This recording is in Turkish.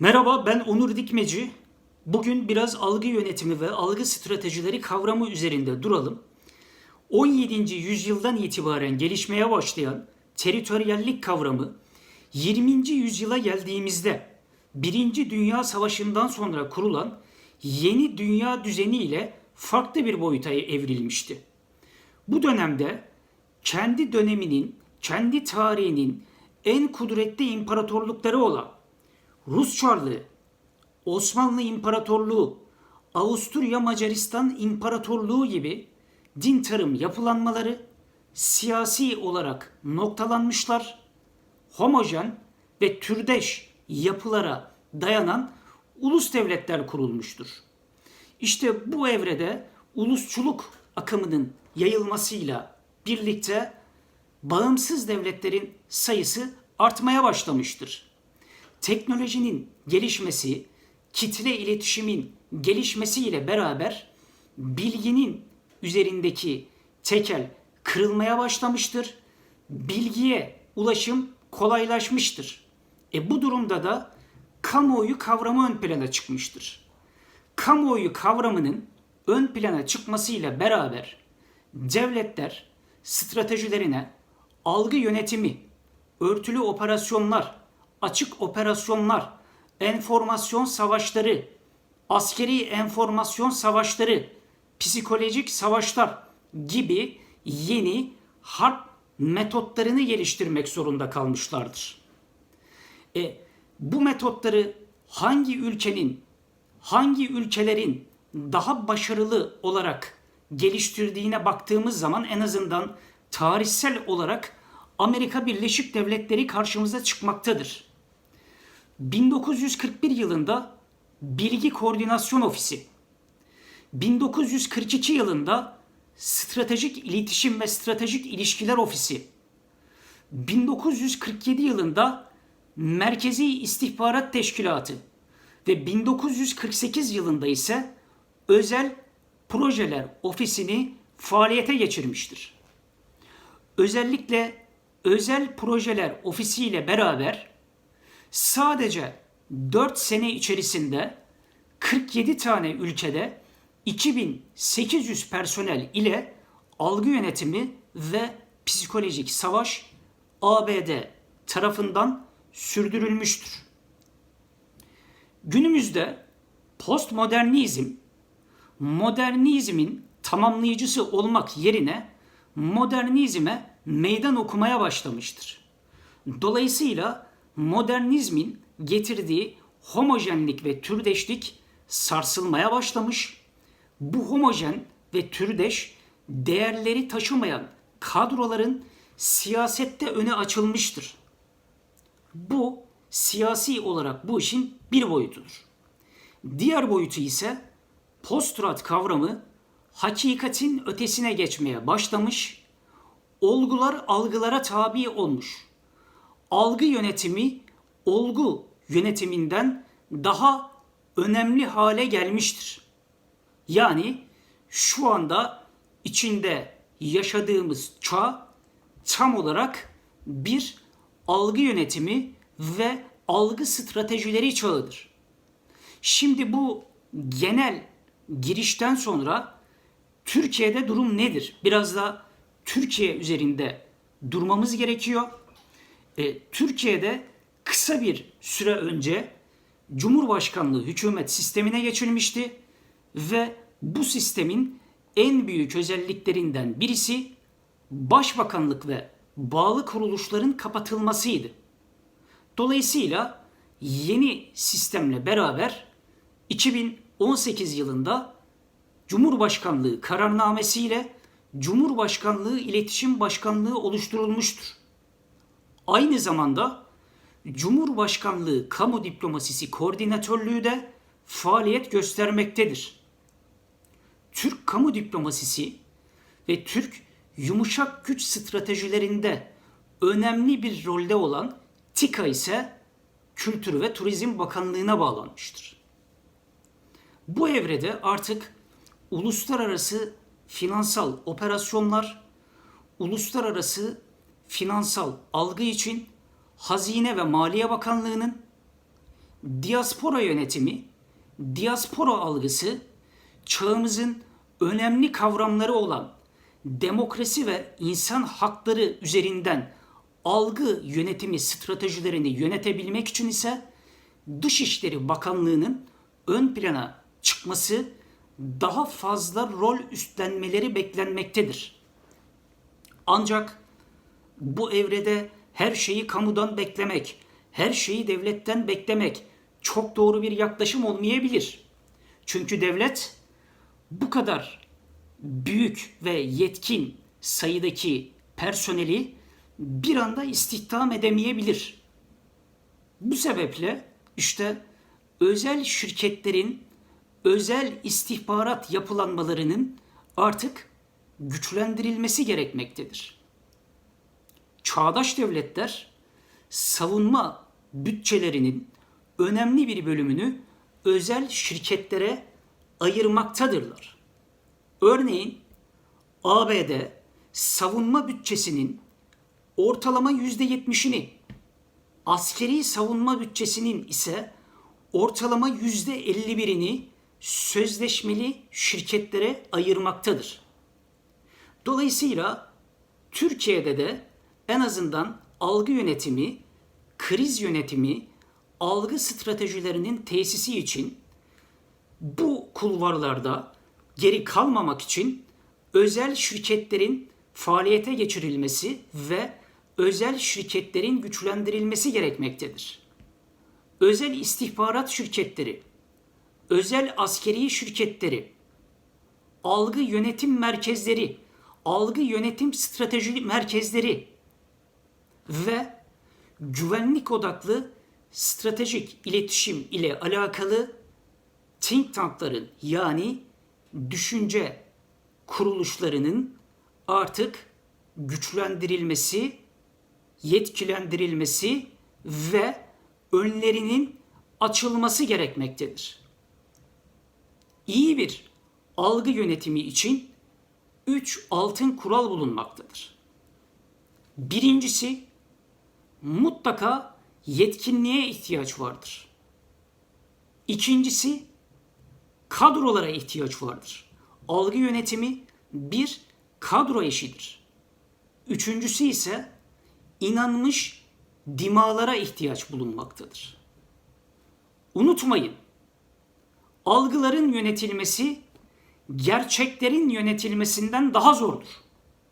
Merhaba ben Onur Dikmeci. Bugün biraz algı yönetimi ve algı stratejileri kavramı üzerinde duralım. 17. yüzyıldan itibaren gelişmeye başlayan teritoryallik kavramı 20. yüzyıla geldiğimizde Birinci Dünya Savaşı'ndan sonra kurulan yeni dünya düzeni ile farklı bir boyuta evrilmişti. Bu dönemde kendi döneminin, kendi tarihinin en kudretli imparatorlukları olan Rus Çarlığı, Osmanlı İmparatorluğu, Avusturya Macaristan İmparatorluğu gibi din tarım yapılanmaları siyasi olarak noktalanmışlar. Homojen ve türdeş yapılara dayanan ulus devletler kurulmuştur. İşte bu evrede ulusçuluk akımının yayılmasıyla birlikte bağımsız devletlerin sayısı artmaya başlamıştır. Teknolojinin gelişmesi, kitle iletişimin gelişmesiyle beraber bilginin üzerindeki tekel kırılmaya başlamıştır. Bilgiye ulaşım kolaylaşmıştır. E bu durumda da kamuoyu kavramı ön plana çıkmıştır. Kamuoyu kavramının ön plana çıkmasıyla beraber devletler stratejilerine algı yönetimi, örtülü operasyonlar, açık operasyonlar, enformasyon savaşları, askeri enformasyon savaşları, psikolojik savaşlar gibi yeni harp metotlarını geliştirmek zorunda kalmışlardır. E, bu metotları hangi ülkenin, hangi ülkelerin daha başarılı olarak geliştirdiğine baktığımız zaman en azından tarihsel olarak Amerika Birleşik Devletleri karşımıza çıkmaktadır. 1941 yılında Bilgi Koordinasyon Ofisi, 1942 yılında Stratejik İletişim ve Stratejik İlişkiler Ofisi, 1947 yılında Merkezi İstihbarat Teşkilatı. Ve 1948 yılında ise Özel Projeler Ofisi'ni faaliyete geçirmiştir. Özellikle Özel Projeler Ofisi ile beraber sadece 4 sene içerisinde 47 tane ülkede 2800 personel ile algı yönetimi ve psikolojik savaş ABD tarafından sürdürülmüştür. Günümüzde postmodernizm modernizmin tamamlayıcısı olmak yerine modernizme meydan okumaya başlamıştır. Dolayısıyla modernizmin getirdiği homojenlik ve türdeşlik sarsılmaya başlamış. Bu homojen ve türdeş değerleri taşımayan kadroların siyasette öne açılmıştır. Bu siyasi olarak bu işin bir boyutudur. Diğer boyutu ise posturat kavramı hakikatin ötesine geçmeye başlamış, olgular algılara tabi olmuş. Algı yönetimi olgu yönetiminden daha önemli hale gelmiştir. Yani şu anda içinde yaşadığımız çağ tam olarak bir algı yönetimi ve algı stratejileri çağıdır. Şimdi bu genel girişten sonra Türkiye'de durum nedir? Biraz da Türkiye üzerinde durmamız gerekiyor. E, Türkiye'de kısa bir süre önce Cumhurbaşkanlığı hükümet sistemine geçilmişti ve bu sistemin en büyük özelliklerinden birisi başbakanlık ve bağlı kuruluşların kapatılmasıydı. Dolayısıyla yeni sistemle beraber 2018 yılında Cumhurbaşkanlığı kararnamesiyle Cumhurbaşkanlığı İletişim Başkanlığı oluşturulmuştur. Aynı zamanda Cumhurbaşkanlığı Kamu Diplomasisi Koordinatörlüğü de faaliyet göstermektedir. Türk kamu diplomasisi ve Türk yumuşak güç stratejilerinde önemli bir rolde olan TİKA ise Kültür ve Turizm Bakanlığı'na bağlanmıştır. Bu evrede artık uluslararası finansal operasyonlar, uluslararası finansal algı için Hazine ve Maliye Bakanlığı'nın, diaspora yönetimi, diaspora algısı çağımızın önemli kavramları olan demokrasi ve insan hakları üzerinden algı yönetimi stratejilerini yönetebilmek için ise Dışişleri Bakanlığı'nın ön plana çıkması daha fazla rol üstlenmeleri beklenmektedir. Ancak bu evrede her şeyi kamudan beklemek, her şeyi devletten beklemek çok doğru bir yaklaşım olmayabilir. Çünkü devlet bu kadar büyük ve yetkin sayıdaki personeli bir anda istihdam edemeyebilir. Bu sebeple işte özel şirketlerin özel istihbarat yapılanmalarının artık güçlendirilmesi gerekmektedir. Çağdaş devletler savunma bütçelerinin önemli bir bölümünü özel şirketlere ayırmaktadırlar. Örneğin ABD savunma bütçesinin ortalama %70'ini, askeri savunma bütçesinin ise ortalama %51'ini sözleşmeli şirketlere ayırmaktadır. Dolayısıyla Türkiye'de de en azından algı yönetimi, kriz yönetimi, algı stratejilerinin tesisi için bu kulvarlarda geri kalmamak için özel şirketlerin faaliyete geçirilmesi ve özel şirketlerin güçlendirilmesi gerekmektedir. Özel istihbarat şirketleri, özel askeri şirketleri, algı yönetim merkezleri, algı yönetim strateji merkezleri ve güvenlik odaklı stratejik iletişim ile alakalı think tankların yani düşünce kuruluşlarının artık güçlendirilmesi, yetkilendirilmesi ve önlerinin açılması gerekmektedir. İyi bir algı yönetimi için üç altın kural bulunmaktadır. Birincisi mutlaka yetkinliğe ihtiyaç vardır. İkincisi kadrolara ihtiyaç vardır. Algı yönetimi bir kadro işidir. Üçüncüsü ise inanmış dimalara ihtiyaç bulunmaktadır. Unutmayın, algıların yönetilmesi gerçeklerin yönetilmesinden daha zordur.